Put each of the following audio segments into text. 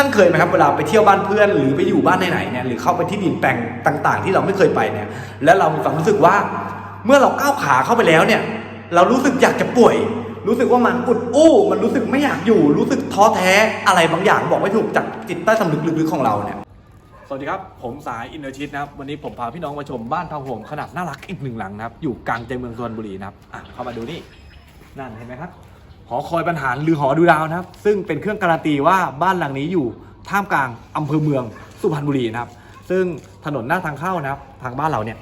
ท่านเคยไหมครับเวลาไปเที่ยวบ้านเพื่อน หรือไปอยู่บ้านไหนๆเนี่ยหรือเข้าไปที่ดินแปลงต่าง ๆ ที่เราไม่เคยไปเนี่ยแล้วเรามีความรู้สึกว่า เมื่อเราก้าวขาเข้าไปแล้วเนี่ยเรารู้สึกอยากจะป่วย รู้สึกว่ามันอุดอู้ มันรู้สึกไม่อยากอยู่รู้สึกท้อแท้อะไรบางอย่างบอกไม่ถูกจากจิตใต้สำนึกลึกๆของเราเนี่ยสวัสดีครับ ผมสายอินเนอร์ชิตนะครับ วันนี้ผมพาพี่น้องมาชมบ้านทาวน์โฮมขนาดน่ารักอีกหนึ่งหลังนะครับ อยู่กลางใจเมืองสุพรรณบุรีนะครับอะเข้ามาดูนี่ นั่นเห็นไหมครับ หอคอยบรรหารหรือหอดูดาวนะครับ ซึ่งเป็นเครื่องการันตีว่าบ้านหลังนี้อยู่ท่ามกลางอำเภอเมืองสุพรรณบุรีนะครับ ซึ่งถนนหน้าทางเข้านะครับ ทางบ้านเราเนี่ย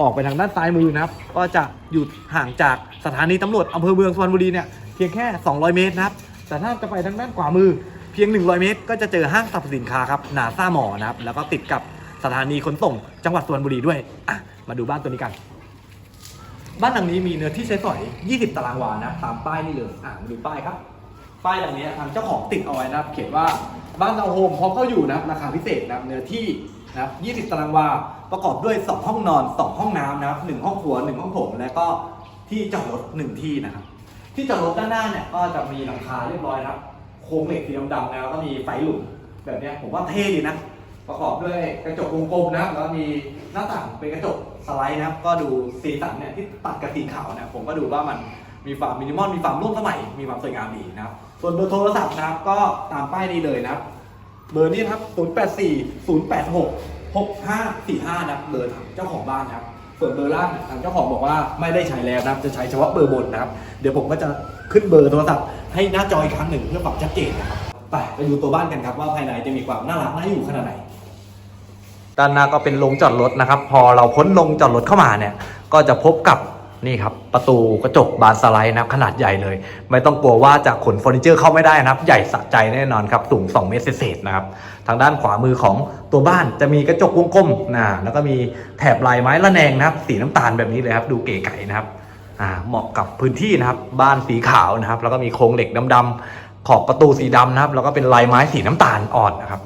ออกไปทางด้านซ้ายมือนะครับ ก็จะอยู่ห่างจากสถานีตำรวจอำเภอเมืองสุพรรณบุรีเนี่ยเพียงแค่ 200 เมตรนะครับ แต่ถ้าจะไปทางด้านขวามือเพียง 100 เมตร ก็จะเจอห้างสรรพสินค้าครับหนาซ่าหมอนะครับแล้วก็ติดกับสถานีขนส่งจังหวัดสุพรรณบุรีด้วยอะมาดูบ้านตัวนี้กัน บ้านหลังนี้มีเนื้อที่ใช้สอย 20 ตารางวานะตามป้ายนี่เลยอะมาดูป้ายครับ ป้ายหลังนี้ทางเจ้าของติดเอาไว้นะครับ เขียนว่าบ้านทาวน์โฮมพร้อมเข้าอยู่นะราคาพิเศษนะเนื้อที่นะครับ 20 ตารางวา ประกอบด้วย 2 ห้องนอน 2 ห้องน้ำนะครับ 1 ห้องครัว 1 ห้องโถง และก็ที่จอดรถ 1 ที่นะครับ ที่จอดรถด้านหน้าเนี่ยก็จะมีหลังคาเรียบร้อยนะโครงเหล็กสีดำๆแล้วก็มีไฟหลุมแบบเนี้ยผมว่าเท่ดีนะ ประกอบด้วยกระจกวงกลมนะ แล้วมีหน้าต่างเป็นกระจก สไลด์นะครับ ก็ดูสีสันเนี่ยที่ตัดกับสีขาวเนี่ยผมก็ดูว่ามันมีความมินิมอลมีความร่วมสมัยมีความสวยงามดีนะครับส่วนเบอร์โทรศัพท์นะครับก็ตามป้ายนี้เลยนะครับเบอร์นี้นะครับ084 086 6545นะครับเบอร์ทางเจ้าของบ้านนะครับส่วนเบอร์ล่างทางเจ้าของบอกว่าไม่ได้ใช้แล้วนะครับจะใช้เฉพาะเบอร์บนนะครับ เดี๋ยวผมก็จะขึ้นเบอร์โทรศัพท์ให้หน้าจออีกครั้งหนึ่งเพื่อความชัดเจนนะครับไปไปดูตัวบ้านกันครับว่าภายในจะมีความน่ารักน่าอยู่ขนาดไหน ด้านหน้าก็เป็นโรงจอดรถนะครับ พอเราพ้นโรงจอดรถเข้ามาเนี่ยก็จะพบกับนี่ครับประตูกระจกบานสไลด์นะครับขนาดใหญ่เลย ไม่ต้องกลัวว่าจะขนเฟอร์นิเจอร์เข้าไม่ได้นะครับ ใหญ่สะใจแน่นอนครับสูง 2 เมตรเศษนะครับทางด้านขวามือของตัวบ้านจะมีกระจกวงกลมนะแล้วก็มีแถบลายไม้ละแนงนะครับ สีน้ำตาลแบบนี้เลยครับ ดูเก๋ไก๋นะครับเหมาะกับพื้นที่นะครับ บ้านสีขาวนะครับ แล้วก็มีโครงเหล็กดำๆขอบประตูสีดำนะครับ แล้วก็เป็นลายไม้สีน้ำตาลอ่อนนะครับ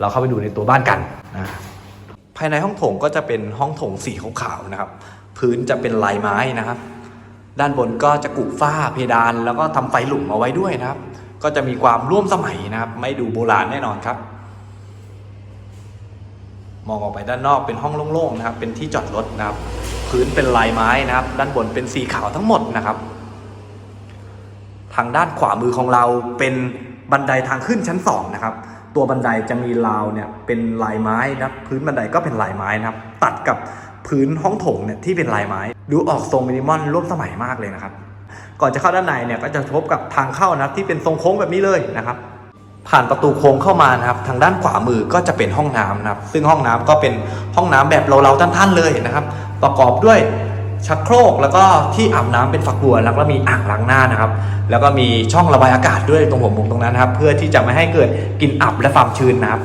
เราเข้าไปดูในตัวบ้านกันนะภายในห้องโถงก็จะเป็นห้องโถงสีขาวๆนะครับ พื้นจะเป็นลายไม้นะครับ ด้านบนก็จะกุฝ้าเพดาน แล้วก็ทำไฟหลุมเอาไว้ด้วยนะครับ ก็จะมีความร่วมสมัยนะครับ ไม่ดูโบราณแน่นอนครับ มองออกไปด้านนอกเป็นห้องโล่งๆนะครับ เป็นที่จอดรถนะครับ พื้นเป็นลายไม้นะครับ ด้านบนเป็นสีขาวทั้งหมดนะครับ ทางด้านขวามือของเราเป็นบันไดทางขึ้นชั้นสองนะครับ ตัวบันไดจะมีราวเนี่ยเป็นลายไม้นะพื้นบันไดก็เป็นลายไม้นะครับตัดกับพื้นห้องโถงเนี่ยที่เป็นลายไม้ ดูออกทรงมินิมอลร่วมสมัยมากเลยนะครับ ก่อนจะเข้าด้านในเนี่ยก็จะพบกับทางเข้านะครับที่เป็นทรงโค้งแบบนี้เลยนะครับ ผ่านประตูโค้งเข้ามานะครับ ทางด้านขวามือก็จะเป็นห้องน้ำนะครับ ซึ่งห้องน้ำก็เป็นห้องน้ำแบบเราๆท่านๆเลยนะครับ ประกอบด้วย ชักโครกแล้วก็ที่อาบน้ำเป็นฝักบัวแล้วก็มีอ่างล้างหน้านะครับ แล้วก็มีช่องระบายอากาศด้วยตรงหัวมุมตรงนั้นนะครับ เพื่อที่จะไม่ให้เกิดกลิ่นอับและความชื้นนะครับ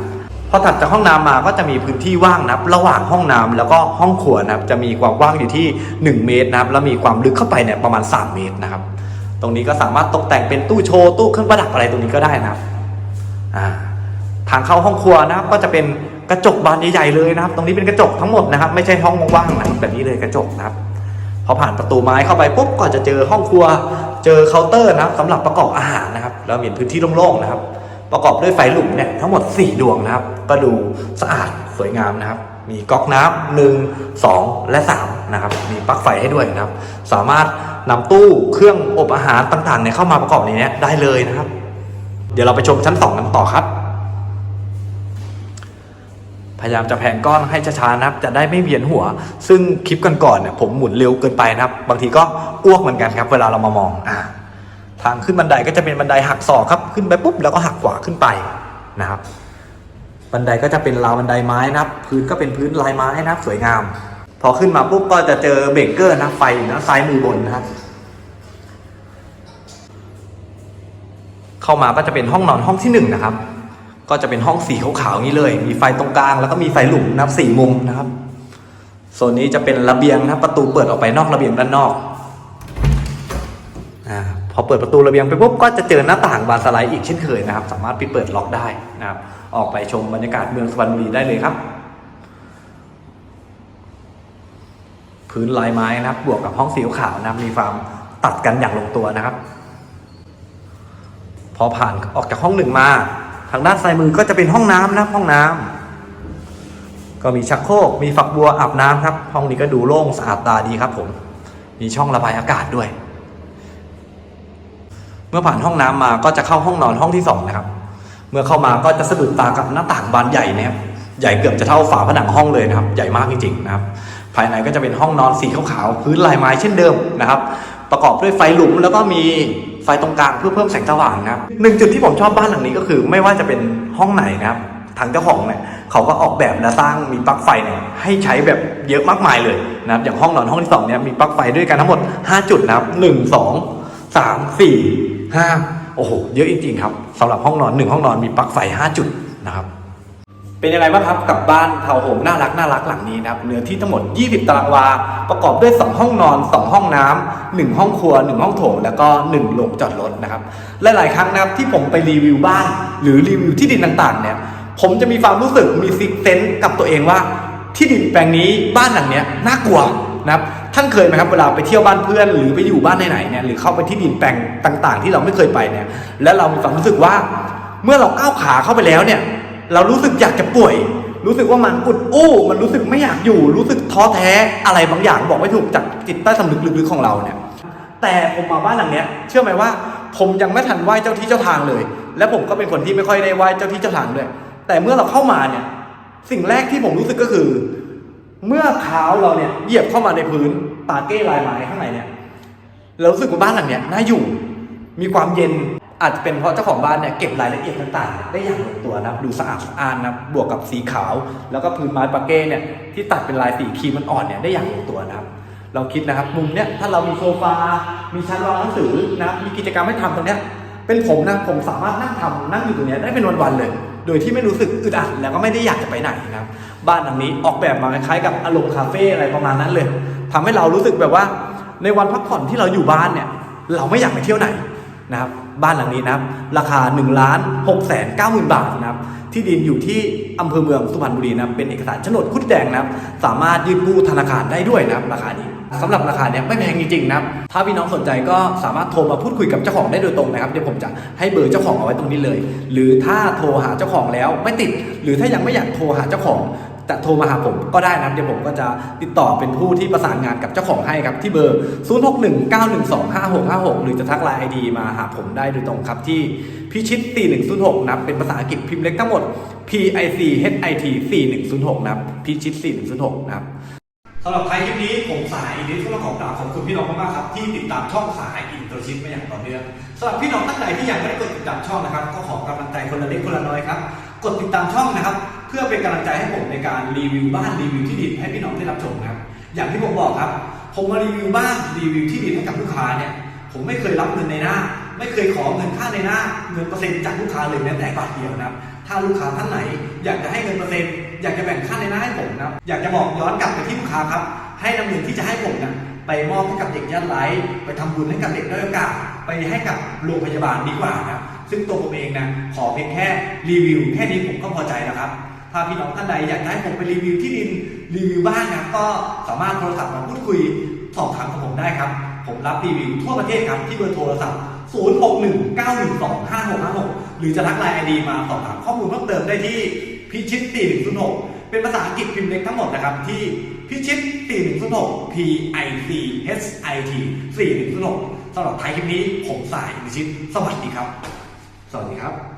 พอถัดจากห้องน้ำมาก็จะมีพื้นที่ว่างนะครับ ระหว่างห้องน้ำแล้วก็ห้องครัวนะครับ จะมีความว้างอยู่ที่ 1 เมตรนะครับ แล้วมีความลึกเข้าไปเนี่ยประมาณ 3 เมตรนะครับ ตรงนี้ก็สามารถตกแต่งเป็นตู้โชว์ตู้เครื่องประดับอะไรตรงนี้ก็ได้นะครับทางเข้าห้องครัวนะครับ ก็จะเป็นกระจกบานใหญ่ๆเลยนะครับ ตรงนี้เป็นกระจกทั้งหมดนะครับ ไม่ใช่ห้องว่างๆนะครับแบบนี้เลยกระจกนะครับ พอผ่านประตูไม้เข้าไปปุ๊บก็จะเจอห้องครัว เจอเคาน์เตอร์นะครับสำหรับประกอบอาหารนะครับ แล้วมีพื้นที่โล่งๆนะครับ ประกอบด้วยไฟหลุมเนี่ยทั้งหมด 4 ดวงนะครับ ก็ดูสะอาดสวยงามนะครับ มีก๊อกน้ำหนึ่งสองและ3นะครับ มีปลั๊กไฟให้ด้วยนะครับ สามารถนำตู้เครื่องอบอาหารต่างๆเนี่ยเข้ามาประกอบในนี้ได้เลยนะครับ เดี๋ยวเราไปชมชั้น2กันต่อครับ พยายามจะแผนก้อนให้ช้าๆนะครับ จะได้ไม่เวียนหัว ซึ่งคลิปก่อนๆเนี่ยผมหมุนเร็วเกินไปนะครับ บางทีก็อ้วกเหมือนกันครับ เวลาเรามามองอ่าทางขึ้นบันไดก็จะเป็นบันไดหักศอกครับ ขึ้นไปปุ๊บแล้วก็หักขวาขึ้นไปนะครับ บันไดก็จะเป็นราวบันไดไม้นะครับ พื้นก็เป็นพื้นลายไม้นะครับ สวยงาม พอขึ้นมาปุ๊บก็จะเจอเบรกเกอร์นะไฟนะซ้ายมือบนนะครับเข้ามาก็จะเป็นห้องนอนห้องที่หนึ่งนะครับ ก็จะเป็นห้องสีขาวๆนี้เลย มีไฟตรงกลางแล้วก็มีไฟหลุมนะครับสี่มุมนะครับโซนนี้จะเป็นระเบียงนะครับประตูเปิดออกไปนอกระเบียงด้านนอกอาพอเปิดประตูระเบียงไปปุ๊บก็จะเจอหน้าต่างบานสไลด์อีกเช่นเคยนะครับ สามารถปิดเปิดล็อกได้นะครับ ออกไปชมบรรยากาศเมืองสุพรรณบุรีได้เลยครับ พื้นลายไม้นะครับ บวกกับห้องสีขาวนะมีความตัดกันอย่างลงตัวนะครับ พอผ่านออกจากห้องหนึ่งมา ทางด้านซ้ายมือก็จะเป็นห้องน้ำนะครับห้องน้ำก็มีชักโครกมีฝักบัวอาบน้ำครับ ห้องนี้ก็ดูโล่งสะอาดตาดีครับผม มีช่องระบายอากาศด้วย เมื่อผ่านห้องน้ำมาก็จะเข้าห้องนอนห้องที่สองนะครับ เมื่อเข้ามาก็จะสะดุดตากับหน้าต่างบานใหญ่นะครับใหญ่เกือบจะเท่าฝาผนังห้องเลยนะครับ ใหญ่มากจริงๆนะครับ ภายในก็จะเป็นห้องนอนสีขาวๆพื้นลายไม้เช่นเดิมนะครับ ประกอบด้วยไฟหลุมแล้วก็มี ไฟตรงกลางเพื่อเพิ่มแสงสว่างนะครับหนึ่งจุดที่ผมชอบบ้านหลังนี้ก็คือ ไม่ว่าจะเป็นห้องไหนนะครับทางเจ้าของเนี่ยเขาก็ออกแบบและสร้างมีปลั๊กไฟเนี่ยให้ใช้แบบเยอะมากมายเลยนะครับอย่างห้องนอนห้องที่สองเนี่ยมีปลั๊กไฟด้วยกันทั้งหมด 5 จุดนะครับหนึ่งสองสามสี่ห้าโอ้โหเยอะจริงๆครับสำหรับห้องนอนหนึ่งห้องนอนมีปลั๊กไฟ 5 จุดนะครับ เป็นยังไงบ้างครับกับบ้านทาวน์โฮมน่ารักน่ารักหลังนี้นะครับเนื้อที่ทั้งหมด 20 ตารางวา ประกอบด้วย 2 ห้องนอน 2 ห้องน้ำ1ห้องครัว 1 ห้องโถง แล้วก็ 1 โรงจอดรถนะครับหลายๆครั้งนะครับที่ผมไปรีวิวบ้าน หรือรีวิวที่ดินต่างๆเนี่ยผมจะมีความรู้สึกมีซิกเซนต์กับตัวเองว่า ที่ดินแปลงนี้บ้านหลังเนี้ยน่ากลัวนะครับท่านเคยไหมครับเวลาไปเที่ยวบ้านเพื่อนหรือไปอยู่บ้านไหนๆเนี่ยหรือเข้าไปที่ดินแปลงต่าง ๆ ที่เราไม่เคยไปเนี่ยแล้วเรามีความรู้สึกว่าเมื่อเราก้าวขาเข้าไปแล้วเนี่ย เรารู้สึกอยากจะป่วย รู้สึกว่ามันอุดอู้ มันรู้สึกไม่อยากอยู่ รู้สึกท้อแท้อะไรบางอย่างบอกไม่ถูกจากจิตใต้สำนึกลึกๆของเราเนี่ย แต่ผมมาบ้านหลังเนี้ย เชื่อไหมว่า ผมยังไม่ทันไหว้เจ้าที่เจ้าทางเลย และผมก็เป็นคนที่ไม่ค่อยได้ไหว้เจ้าที่เจ้าทางด้วย แต่เมื่อเราเข้ามาเนี่ย สิ่งแรกที่ผมรู้สึกก็คือ เมื่อเท้าเราเนี่ยเหยียบเข้ามาในพื้นตาเก้ลายไม้ข้างในเนี่ยเรารู้สึกว่าบ้านหลังเนี้ยน่าอยู่ มีความเย็น อาจจะเป็นเพราะเจ้าของบ้านเนี่ยเก็บรายละเอียดต่างๆ ได้อย่างลงตัวนะครับดูสะอาดสะอ้านนะบวกกับสีขาว แล้วก็พื้นไม้ปาเก้เนี่ยที่ตัดเป็นลายสีครีมมันอ่อนเนี่ยได้อย่างลงตัวนะครับ เราคิดนะครับมุมเนี้ยถ้าเรามีโซฟา มีชั้นวางหนังสือนะมีกิจกรรมให้ทำตรงเนี้ยเป็นผมนะผมสามารถนั่งทำนั่งอยู่ตรงเนี้ยได้เป็นวันๆเลย โดยที่ไม่รู้สึกอึดอัดแล้วก็ไม่ได้อยากจะไปไหนนะครับบ้านหลังนี้ออกแบบมาคล้ายๆกับอารมณ์คาเฟ่อะไรประมาณนั้นเลยทำให้เรารู้สึกแบบว่า ในวันพักผ่อนที่เราอยู่บ้านเนี่ย เราไม่อยากไปเที่ยวไหนนะครับ บ้านหลังนี้นะครับ ราคา1นึ่งล้านหกแสนเก้าหมื่นบาทนะครับ ที่ดินอยู่ที่อำเภอเมืองสุพรรณบุรีนะครับเป็นเอกสารโฉนดคุดแดงนะครับ สามารถยื่นกู้ธนาคารได้ด้วยนะครับราคานี้สำหรับราคาเนี้ยไม่แพงจริงๆนะครับ ถ้าพี่น้องสนใจก็สามารถโทรมาพูดคุยกับเจ้าของได้โดยตรงนะครับ เดี๋ยวผมจะให้เบอร์เจ้าของเอาไว้ตรงนี้เลย หรือถ้าโทรหาเจ้าของแล้วไม่ติด หรือถ้ายังไม่อยากโทรหาเจ้าของ แต่โทรมาหาผมก็ได้นะครับเดี๋ยวผมก็จะติดต่อเป็นผู้ที่ประสานงานกับเจ้าของให้ครับ ที่เบอร์ 0619125656 หรือจะทักไลน์ไอดีมาหาผมได้โดยตรงครับที่พิชิต4106นะเป็นภาษาอังกฤษพิมพ์เล็กทั้งหมด PIC HIT 4106นะพิชิต4106นะครับสำหรับใครคลิปนี้ผมสายอินดิสก็ต้องขอกราบขอบคุณพี่น้องมากๆครับที่ติดตามช่องสายอินเตอร์ชิพมาอย่างต่อเนื่องสำหรับพี่น้องท่านใดที่ยังไม่ได้กดติดตามช่องนะครับ ก็ขอกำลังใจคนละเล็กคนละน้อยครับ กดติดตามช่องนะครับ พื่อเป็นกำลังใจให้ผมในการรีวิวบ้านรีวิวที่ดินให้พี่น้องได้รับชมนะครับ อย่างที่ผมบอกครับ ผมมารีวิวบ้านรีวิวที่ดินให้กับลูกค้าเนี่ย ผมไม่เคยรับเงินในหน้า ไม่เคยขอเงินค่าในหน้า เงินเปอร์เซ็นต์จากลูกค้าเลยแม้แต่บาทเดียวนะครับ ถ้าลูกค้าท่านไหน อยากจะให้เงินเปอร์เซ็นต์อยากจะแบ่งค่าในหน้าให้ผมนะอยากจะบอกย้อนกลับไปที่ลูกค้าครับ ให้นำเงินที่จะให้ผมนะไปมอบให้กับเด็กยากไร้ไปทำบุญให้กับเด็กด้อยโอกาสไปให้กับโรงพยาบาลดีกว่านะซึ่งตัวผมเองนะขอเพียงแค่รีวิวแค่นี้ผมก็พอใจแล้วครับ ถ้าพี่น้องท่านใดอยากจะให้ผมไปรีวิวที่ดินรีวิวบ้านนะก็สามารถโทรศัพท์มาพูดคุยสอบถามกับผมได้ครับ ผมรับรีวิวทั่วประเทศครับที่เบอร์โทรศัพท์ 0619125656 หรือจะทักไลน์ไอดีมาสอบถามข้อมูลเพิ่มเติมได้ที่พิชิต4106เป็นภาษาอังกฤษพิมพ์เล็กทั้งหมดนะครับที่พิชิต4106 P I C H I T 4106สำหรับท้ายคลิปนี้ผมสายพิชิต สวัสดีครับ สวัสดีครับ